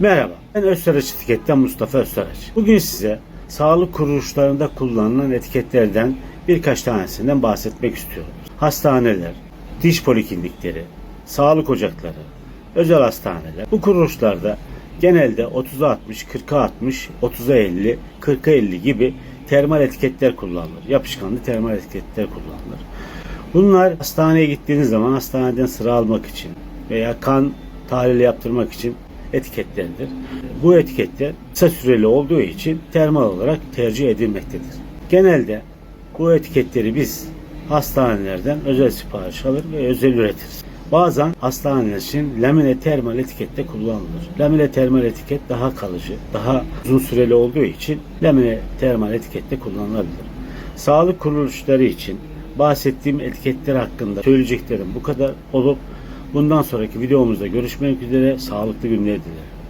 Merhaba, ben Özsaraç Etiket'ten Mustafa Özsaraç. Bugün size sağlık kuruluşlarında kullanılan etiketlerden birkaç tanesinden bahsetmek istiyorum. Hastaneler, diş poliklinikleri, sağlık ocakları, özel hastaneler. Bu kuruluşlarda genelde 30'a 60, 40'a 60, 30'a 50, 40'a 50 gibi termal etiketler kullanılır. Yapışkanlı termal etiketler kullanılır. Bunlar hastaneye gittiğiniz zaman hastaneden sıra almak için veya kan tahlili yaptırmak için etiketlerdir. Bu etiketler kısa süreli olduğu için termal olarak tercih edilmektedir. Genelde bu etiketleri biz hastanelerden özel sipariş alır ve özel üretiriz. Bazen hastaneler için lamine termal etikette kullanılır. Lamine termal etiket daha kalıcı, daha uzun süreli olduğu için lamine termal etikette kullanılabilir. Sağlık kuruluşları için bahsettiğim etiketler hakkında söyleyeceklerim bu kadar olup bundan sonraki videomuzda görüşmek üzere sağlıklı günler dilerim.